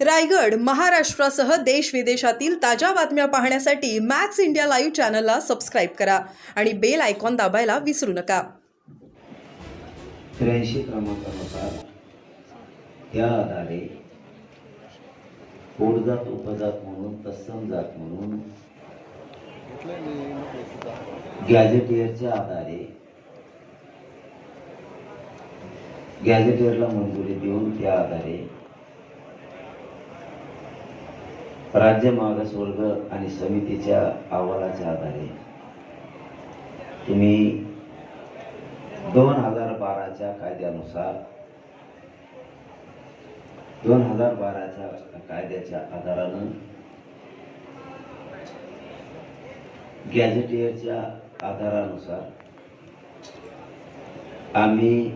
रायगड महाराष्ट्रासह देश विदेशातील ताज्या बातम्या पाहण्यासाठी मॅक्स इंडिया लाईव्ह चॅनलला सबस्क्राईब करा आणि बेल आयकॉन दाबायला विसरू नका. त्र्याऐंशी क्रमांकानुसार त्या आधारे पोटजात उपजात म्हणून तत्सम जात म्हणून गॅझेटियरच्या आधारे गॅझेटियरला मंजुरी देऊन त्या आधारे राज्य मागासवर्ग आणि समितीच्या अहवालाच्या आधारे. तुम्ही दोन हजार बाराच्या कायद्यानुसार दोन हजार बाराच्या कायद्याच्या आधारानं गॅझेटियरच्या आधारानुसार आम्ही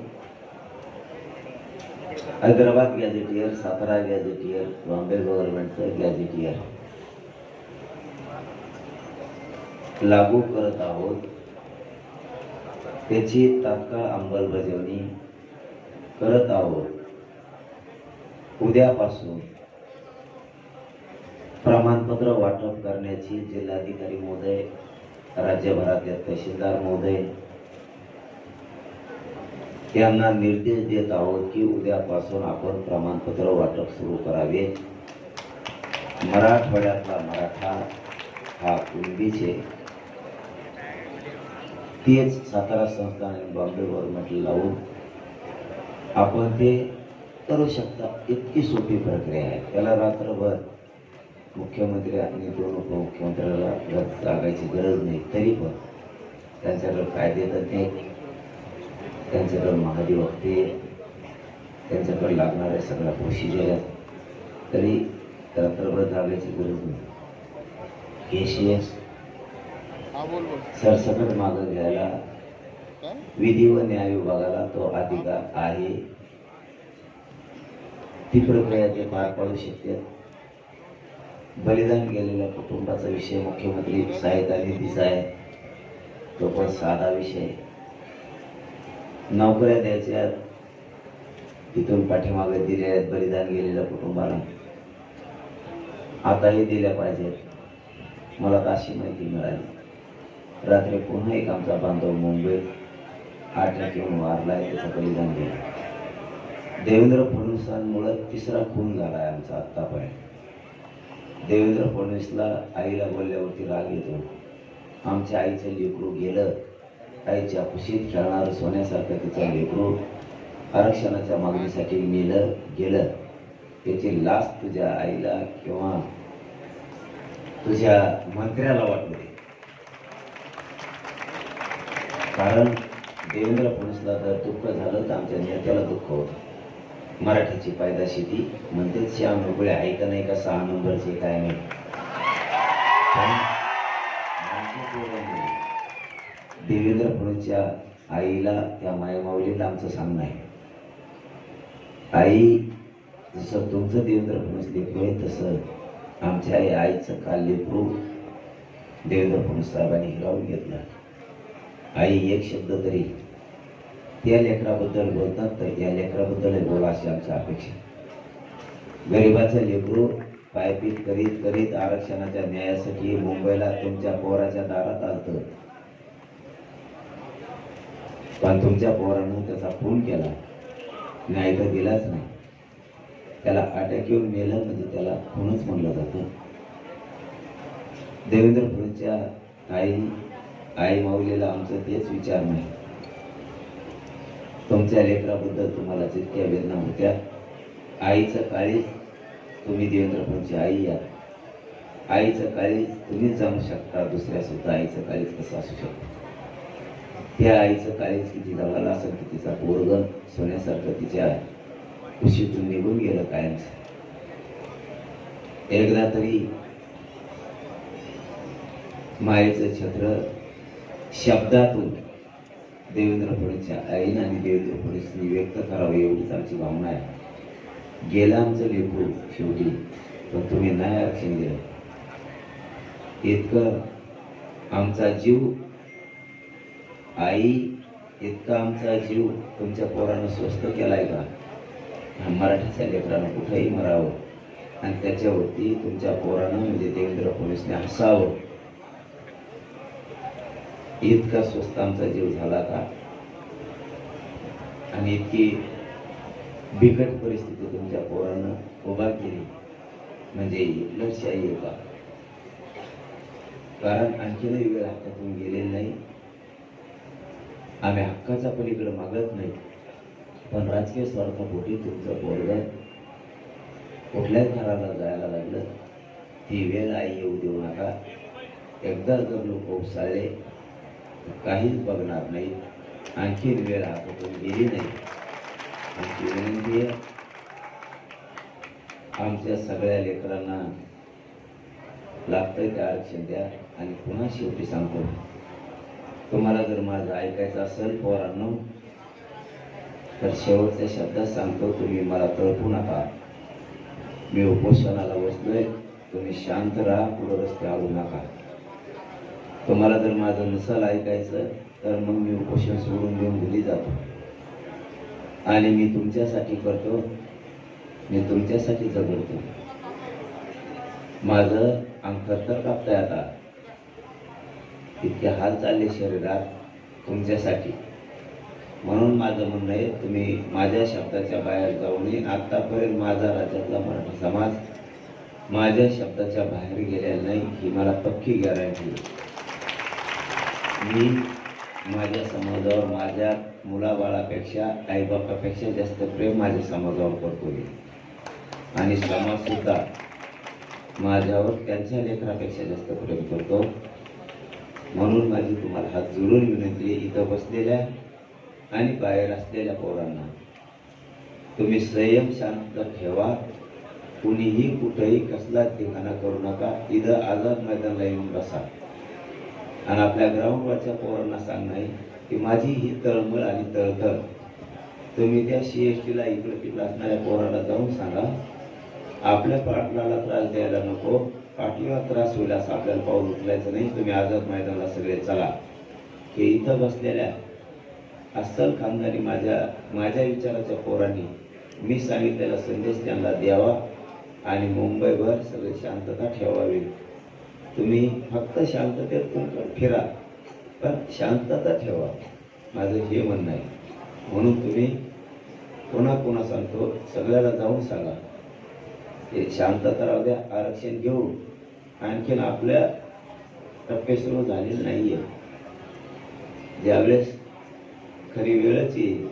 हैदराबाद गॅझेटियर सातारा गॅझेटियर बॉम्बे गव्हर्नमेंटचं गॅझेटियर लागू करत आहोत। त्याची तात्काळ अंमलबजावणी करत आहोत। उद्यापासून प्रमाणपत्र वाटप करण्याची जिल्हाधिकारी महोदय राज्यभरातले तहसीलदार महोदय त्यांना निर्देश देत आहोत की उद्यापासून आपण प्रमाणपत्र वाटप सुरू करावे. मराठवाड्यातला मराठा हा कुणबीचे तेच सातारा संस्थान आणि बॉम्बे गव्हर्नमेंट लावून आपण ते करू शकता. इतकी सोपी प्रक्रिया आहे. त्याला रात्रभर मुख्यमंत्री आणि दोन उपमुख्यमंत्र्याला गरज गरज नाही तरी पण त्यांच्याकडे कायदे ते त्यांच्याकडे महाधिवक्ते त्यांच्याकडे लागणाऱ्या सगळ्या प्रोसिजर आहेत तरी रात्रभर जागायची गरज नाही. एशियस हा सरसकट मागं घ्यायला विधी व न्याय विभागाला तो अधिकार आहे. ती प्रक्रिया ते पार पाडू शकते. बलिदान गेलेल्या कुटुंबाचा विषय मुख्यमंत्री सहायता निधीचा आहे तो पण साधा विषय नोकऱ्या द्यायच्या तिथून पाठीमागे दिले आहेत बलिदान गेलेल्या कुटुंबाला. आताही दिल्या पाहिजेत. मला अशी माहिती मिळाली. रात्री पुन्हा एक आमचा बांधव मुंबईत आठ येऊन आहे त्याचं बलिदान दिलं देवेंद्र फडणवीसांमुळे तिसरा खून झाला आहे आमचा आत्तापर्यंत. देवेंद्र फडणवीसला आईला बोलल्यावरती राग येतो. आमच्या आईचं लेकरू गेलं आईच्या कुशीत खेळणार सोन्यासारखं तिचं लेकरू आरक्षणाच्या मागणीसाठी नेलं गेलं. त्याची लाच तुझ्या आईला किंवा तुझ्या मंत्र्याला वाटली. कारण देवेंद्र फडणवीसला तर दुःख झालं तर आमच्या नेत्याला दुःख होत. मराठीची पायदाशी ती म्हणते श्याम रुपये आहे का नाही का सहा नंबरचे काय नाही. देवेंद्र फडणवीसच्या आईला त्या मायमाऊलीला आमचं सांगणं आहे. आई जसं तुमचं देवेंद्र फडणवीस लेकरू आहे तसं आमच्या आई आईचं काल लेकरू देवेंद्र फडणवीस साहेबांनी हिरावून घेतलं. आई एक शब्द तरी त्या लेकराबद्दल बोलतात तर या लेकराबद्दल बोला अशी आमची अपेक्षा गरिबाचं लेकरू पायपीट करीत करीत आरक्षणाच्या न्यायासाठी मुंबईला तुमच्या पोराच्या दारात आलतं. पण तुमच्या पोरानं त्याचा खून केला. न्याय तर दिलाच नाही. त्याला अटॅक येऊन मेलं म्हणजे त्याला खूनच म्हणलं जातं. देवेंद्र फुलेच्या आई आई माऊलीला आमचं तेच विचार नाही. तुमच्या लेकराबद्दल तुम्हाला जितक्या वेदना होत्या आईचं काळीच तुम्ही देवेंद्र फुलेची आई या. आईचं काळीच तुम्हीच जाणू शकता दुसऱ्या सुद्धा आईचं काळीच कसं असू शकतं. त्या आईचं काळीज किती दगाला असेल की तिचा पोरग सोन्यासारखं तिच्या खुशीतून निघून गेलं कायमच. एकदा तरी मायेचं छत्र शब्दातून देवेंद्र फडणवीसच्या आईनं आणि देवेंद्र फडणवीसनी व्यक्त करावं एवढीच आमची भावना आहे. गेलं आमचं लेखू शेवटी पण तुम्ही नाही आरक्षण दिलं. इतकं आमचा जीव आई इतका आमचा जीव तुमच्या पोरानं स्वस्त केलाय का? मराठीच्या लेकरानं कुठंही मरावं. आणि त्याच्यावरती तुमच्या पोरानं म्हणजे देवेंद्र फडणवीसने हसावं. इतका स्वस्त आमचा जीव झाला का? आणि इतकी बिकट परिस्थिती तुमच्या पोरानं उभा केली. म्हणजे हिटलरशाही आहे का? कारण आणखीनही वेळ हातातून गेलेली नाही. आम्ही हक्काचा पलीकडे मागत नाही. पण राजकीय स्वार्थापोटी तुमचं बोललं. कुठल्याच घराला जायला लागलं. ती वेळ आई येऊ देऊ नका. एकदा जर लोक उपसाळले तर काहीच बघणार नाही. आणखीन वेळ हातातून गेली नाही. आमची विनंती आहे आमच्या सगळ्या लेकरांना लागतंय त्या आरक्षण द्या आणि पुन्हा शेवटी सांगतो. तुम्हाला जर माझं ऐकायचं असेल पोरांनो तर शेवटच्या शब्दात सांगतो तुम्ही मला तळपू नका. मी उपोषणाला बसलोय. तुम्ही शांत राहा पुढं रस्ते आडू नका. तुम्हाला जर माझं नसल ऐकायचं तर मग मी उपोषण सोडून देऊन घरी जातो. आणि मी तुमच्यासाठी करतो मी तुमच्यासाठी जगडतो माझं अंग तर कापताय आता. इतके हाल चालले शरीरात तुमच्यासाठी. म्हणून माझं म्हणणं आहे तुम्ही माझ्या शब्दाच्या बाहेर जाऊ नये आत्तापर्यंत माझा राज्यातला मराठा समाज माझ्या शब्दाच्या बाहेर गेलेला नाही ही मला पक्की गॅरंटी मी माझ्या समाजावर माझ्या मुलाबाळापेक्षा आईबापापेक्षा जास्त प्रेम माझ्या समाजावर करतो मी. आणि समाजसुद्धा माझ्यावर त्यांच्या लेकरापेक्षा जास्त प्रेम करतो. म्हणून माझी तुम्हाला हात जोडून विनंती आहे इथं बसलेल्या आणि बाहेर असलेल्या पोरांना. तुम्ही संयम शांत ठेवा. कुणीही कुठेही कसलाच ठिकाणा करू नका. इथं आझाद मैदानला येऊन बसा. आणि आपल्या ग्राउंडवरच्या पोरांना सांगणं की माझी ही तळमळ आणि तळतळ. तुम्ही त्या सी एस टीला इकडे तिकडे असणाऱ्या पोराला जाऊन सांगा. आपल्या पाटलाला त्रास द्यायला नको. पाटलीला त्रास होईल असं आपल्याला पाऊल उचलायचं नाही. तुम्ही आझाद मैदानाला सगळे चला. हे इथं बसलेल्या अस्सल खानदानी माझ्या माझ्या विचाराच्या पोरांनी मी सांगितलेला संदेश त्यांना द्यावा आणि मुंबईभर सगळे शांतता ठेवावी. तुम्ही फक्त शांततेत फिरा पण शांतता ठेवा. माझं हे म्हणणं आहे. म्हणून तुम्ही पुन्हा पुन्हा सांगतो सगळ्याला जाऊन सांगा. ते शांतता राहू द्या आरक्षण घेऊ आणखीन आपल्या टप्पे सुरू झालेले नाहीये. ज्यावेळेस खरी वेळच येईल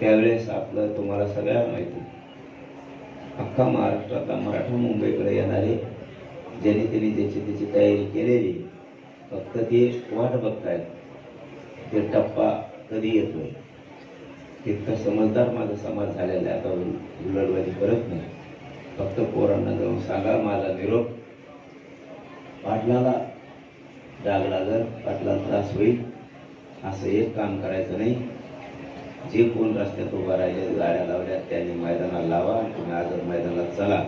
त्यावेळेस आपलं तुम्हाला सगळ्यांना माहिती अख्खा महाराष्ट्रातला मराठा मुंबईकडे येणारे ज्याने त्यांनी ज्याची त्याची तयारी केलेली फक्त ते वाट बघतायत. ते टप्पा कधी येतोय? तितका समजदार माझा समाज झालेला आहे. आता उलटवादी करत नाही. फक्त पोरांना जाऊन सांगा माझा निरोप पाटलाला डाग लागल पाटलाला त्रास होईल असं एक काम करायचं नाही. जे कोण रस्त्यात उभा राहिले गाड्या लावल्या त्यांनी मैदानाला लावा आणि तुम्ही आज मैदानात चला.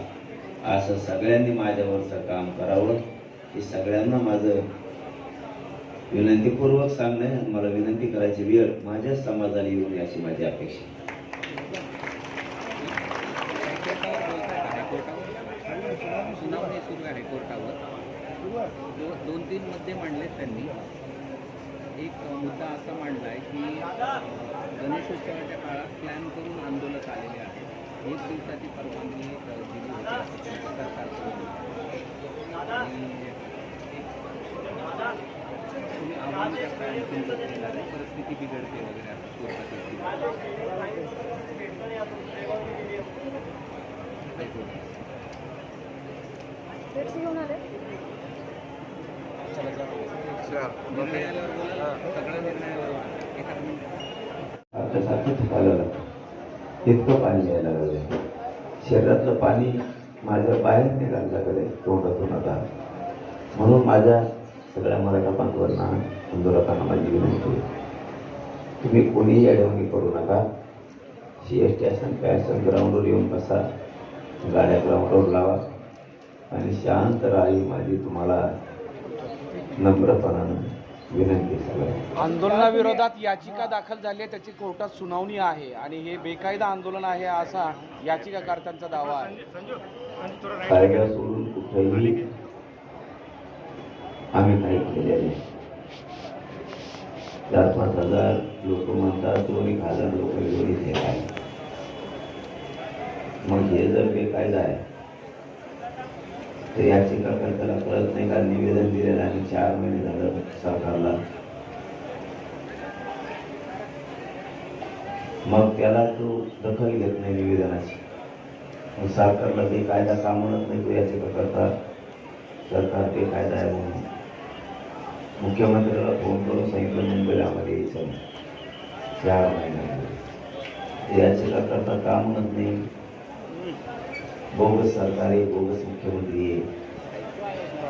असं सगळ्यांनी माझ्यावरचं काम करावं. हे सगळ्यांना माझं विनंतीपूर्वक सांगणं आणि मला विनंती करायची वेळ माझ्याच समाजाला येऊ नये अशी माझी अपेक्षा. सुनावणी सुरू आहे कोर्टावर. दोन तीन मुद्दे मांडलेत त्यांनी. एक मुद्दा असा मांडला आहे की गणेशोत्सवाच्या काळात प्लॅन करून आंदोलक आलेले आहेत. एक दिवसाची परवानगी दिली होती असं सरकारकडून आव्हान करता आहे परिस्थिती बिघडते वगैरे असं कोर्टात निर्णयाला बोला आपल्यासारखं थकायला लागतं इतकं पाणी यायला लागलं शरीरातलं पाणी माझ्या बाहेर लागलं तोंडातून आता. म्हणून माझ्या सगळ्या मराठा बांधवांना आंदोलकांना माझी विनंती. तुम्ही कोणीही अडवणी करू नका. सी एस टी असेल काय असेल ग्राउंडवर येऊन बसा. गाड्या ग्राउंडवर लावा. आणि शांत राही माझी तुम्हाला नम्रपणानं विनंती आहे सगळ्यांना आंदोलनाविरोधात याचिका दाखल झाली आहे त्याची कोर्टात सुनावणी आहे आणि हे बेकायदा आंदोलन आहे असा याचिकाकर्त्यांचा दावा आहे. कायदा सोडून कुठेही आम्ही काही केले नाही. चार पाच हजार लोक म्हणतात दोन एक हजार लोक विरोधी हे आहे मग हे जर बेकायदा आहे तर याचिका त्याला कळत नाही का निवेदन दिलेलं आणि चार महिने झालं सरकारला. मग त्याला तो दखल घेत नाही निवेदनाची. मग सरकारला ते कायदा का म्हणत नाही तो याचिका करता सरकार ते कायदा आहे म्हणून. मुख्यमंत्र्याला फोन करून सांगितलं मुंबईला आम्हाला यायचं चार महिन्यामध्ये याचिका करता का म्हणत नाही. बोगस सरकार आहे बोगस मुख्यमंत्री आहे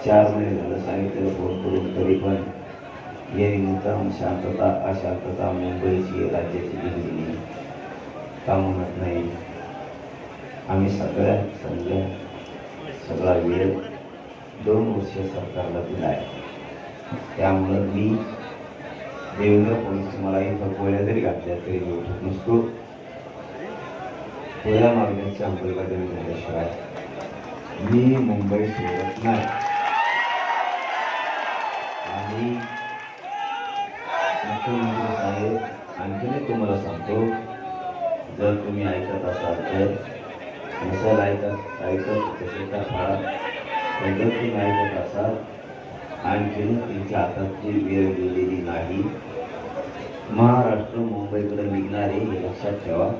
चार महिने झालं सांगितलेलं फोन करून तरी पण यांनी मुद्दाम शांतता अशांतता मुंबईची राज्याची दिलेली का म्हणत नाही. आम्ही सगळ्या सगळ्या सगळा वेळ दोन वर्ष सरकारला दिला आहे. त्यामुळं मी देवेंद्र फडणवीस मला इथं गोळ्या जरी घातल्या तरी मी उठत नसतो. पहिल्या मागण्यांच्या अंमलबजावणी झाल्याशिवाय मी मुंबई सोडत नाही. आणि मुख्यमंत्री साहेब आणखीन एक तुम्हाला सांगतो जर तुम्ही ऐकत असाल तर नसेल ऐकत ऐकत तसे का फाळा पण जर तुम्ही ऐकत असाल आणखीन तुमच्या हातातची वेळ गेलेली नाही. महाराष्ट्र मुंबईकडे निघणार आहे हे लक्षात ठेवा.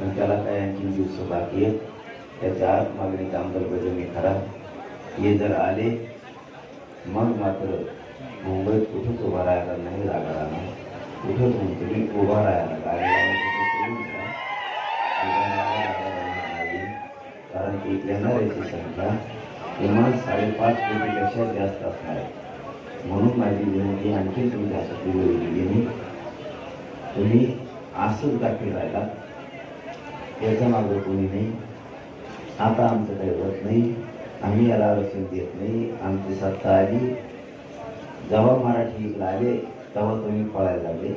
पण त्याला काय आणखी दिवस बाकी आहेत त्याच्या आत मागणीचा अंमलबजावणी करा हे जर आले मग मात्र मुंबईत कुठंच उभा राहायला नाही लागणार राहणार कुठंच तुम्ही मी उभा राहायला कारण की येणाऱ्याची संख्या किमान साडेपाच कोटीपेक्षा जास्त असणार आहे म्हणून माझी विनंती आणखी तुमच्यासाठी वेळ गेली तुम्ही असंच दाखल राहिला याच्या मागं कोणी नाही. आता आमचं काही होत नाही. आम्ही याला आरक्षण देत नाही. आमची सत्ता आली. जेव्हा मराठी इकडे आले तेव्हा तुम्ही पळायला लागले.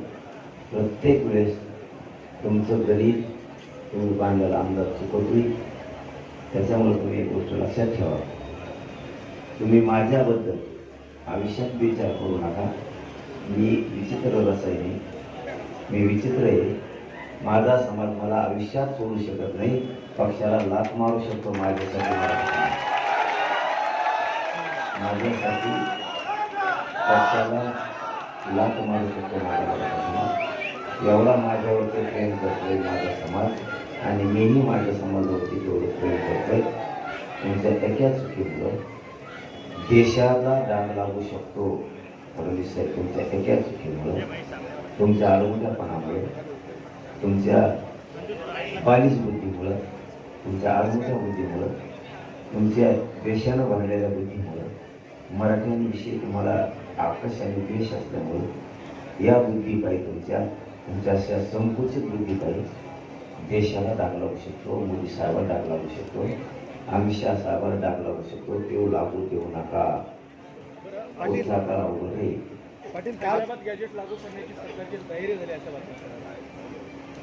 प्रत्येक वेळेस तुमचं गरीब तुम्ही बांधलेला आमदार चुकवली त्याच्यामुळे तुम्ही एक गोष्ट लक्षात ठेवा. तुम्ही माझ्याबद्दल आयुष्यात विचार करू नका. मी विचित्र रसायने मी विचित्र आहे. माझा समाज मला आयुष्यात सोडू शकत नाही. पक्षाला लाथ मारू शकतो माझ्यासाठी माझ्यासाठी पक्षाला लात मारू शकतो माझ्या समाज एवढा माझ्यावरती प्रेम करतोय माझा समाज. आणि मीही माझ्या समाजावरती तेवढं प्रेम करतोय. तुमच्या एका चुकीमुळं देशाला डाग लागू शकतो. फडणवीस साहेब तुमच्या एका चुकीमुळं तुमच्या आरोग्यपणामुळे तुमच्या बालिश बुद्धीमुळं तुमच्या आरोग्य बुद्धीमुळं तुमच्या देशानं भरलेल्या बुद्धीमुळं मराठ्यांविषयी तुम्हाला आकर्ष आणि द्वेष असल्यामुळं या बुद्धीपायी तुमच्या तुमच्या अशा संकुचित बुद्धीपायी देशाला डाग लागू शकतो मोदी साहेबांना डाग लागू शकतो अमित शहा साहेबांना डाग लागू शकतो देऊ लागू देऊ नका. लागू करण्याची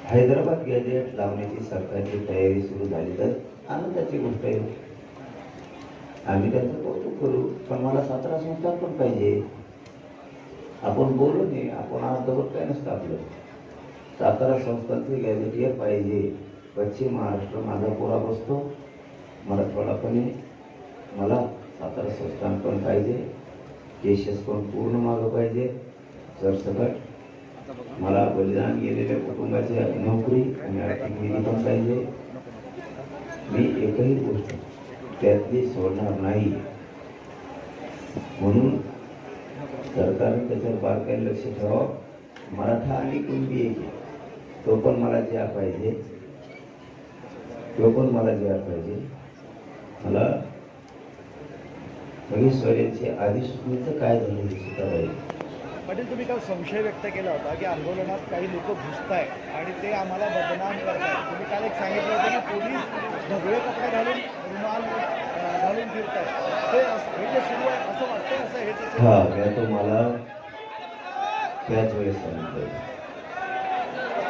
हैदराबाद गॅजेट लावण्याची सरकारची तयारी सुरू झाली तर आनंदाची गोष्ट आहे. आम्ही त्यांचं कौतुक करू पण मला सतरा संस्थान पण पाहिजे. आपण बोलू नये आपण आनंदावर काय नसतं आपलं सातारा संस्थांचे गॅजेटियर पाहिजे. पश्चिम महाराष्ट्र माझा पुरा बसतो मराठवाडापणे मला सातारा संस्थान पण पाहिजे. केशस पण पूर्ण मागं पाहिजे. सरसकट मला बलिदान गेलेल्या कुटुंबाची नोकरी आणि आर्थिक निधी पण पाहिजे. मी एकही गोष्ट त्यातली सोडणार नाही. म्हणून सरकारने त्याच्यावर बारकाईने लक्ष ठेवावं मराठा आणि कुणबी एक तो पण मला ज्या पाहिजे तो पण मला ज्या पाहिजे. मला महेश आधी अधिसूचनेचं काय झालं हे सुद्धा पाहिजे. पाटील तुम्ही काल संशय व्यक्त केला होता की आंदोलनात काही लोक आहेत आणि ते आम्हाला बदनाम करतात तुम्ही काल एक सांगितलं होतं की पोलीस ढगळे कपडे घालून रुमाल घालून फिरताय ते हे जे सुरू आहे असं वाटतंय असं हेच हा तो मला त्याच वेळेस सांगितलं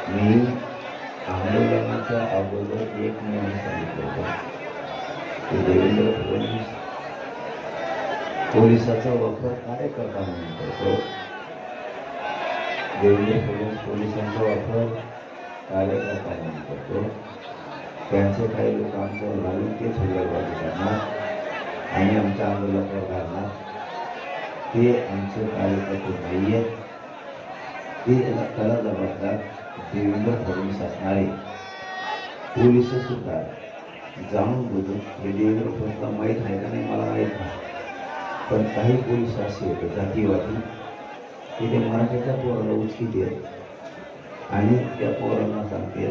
मी आंदोलनाच्या अगोदर एक महिना सांगितलं होतं ते देवेंद्र फडणवीस पोलिसाचा वापर कार्यकर्ता म्हणून करतो. देवले पोलीस पोलिसांचा वापर कार्यकर्ता म्हणून करतो. त्यांचे काही लोक आमचं घालून तेच हल्लेबाजी करणार आणि आमच्या आंदोलनावर घालणार ते आमचे कार्यकर्ते नाही आहेत ते त्याला जबाबदार देवेंद्र फडणवीस असणारे. पोलीस सुद्धा जाणून बुजून हे देवेंद्र फडणवीसला माहीत आहे का नाही मला माहीत नाही. पण काही पोलीस असे होते जातीवादी तिथे मराठीच्या पोराला उचकीत आहेत आणि त्या पोरांना सांगते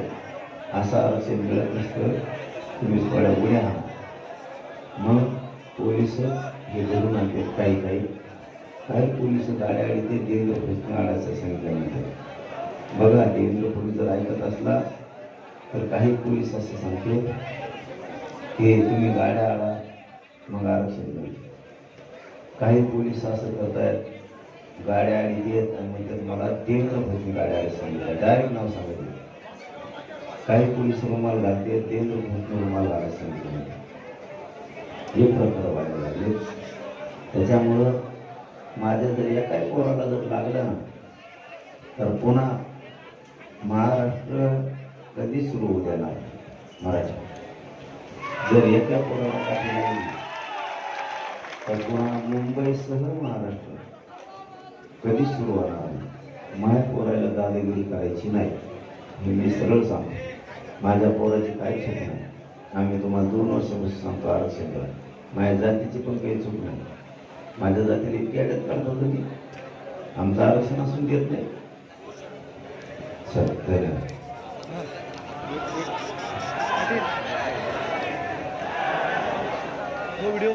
असा आरक्षण मिळत असतं तुम्ही थोड्या उड्या आहात. मग पोलीस हे धरून आणतात काही काही. काही पोलीस गाड्या आणि ते देवेंद्र फडणवीस आणायचं सांगितल्यानंतर. बघा देवेंद्र फडणवीस जर ऐकत असला तर काही पोलीस असं सांगते की तुम्ही गाड्या आला मग आरक्षण मिळेल काही पोलीस असं करतायत गाड्या आणि देत आणि म्हणतात मला देवेंद्र फडणवीस गाड्या सांगितलं. डायरेक्ट नाव सांगितलं. काही पोलीस रुमाल घालते देवेंद्र फडणवीस रुमाल घालायला सांगितलं हे प्रकार व्हायला लागले. त्याच्यामुळं माझ्या जर काही कोणाला जर लागलं तर पुन्हा महाराष्ट्र कधी सुरू होऊ देणार? मराठी. जर एका कोणाला काही नाही तर पुन्हा मुंबईसह महाराष्ट्र. कधी सुरू होणार माझ्या पोरायला दादागिरी करायची नाही हे मी सरळ सांगतो माझ्या पोराची काही चूक नाही आम्ही तुम्हाला दोन वर्षापासून सांगतो आरक्षण करा माझ्या जातीची पण काही चूक नाही माझ्या जातीला इतकी अटक काढतो तुम्ही आमचं आरक्षण असून देत नाही चल धन्यवाद व्हिडिओ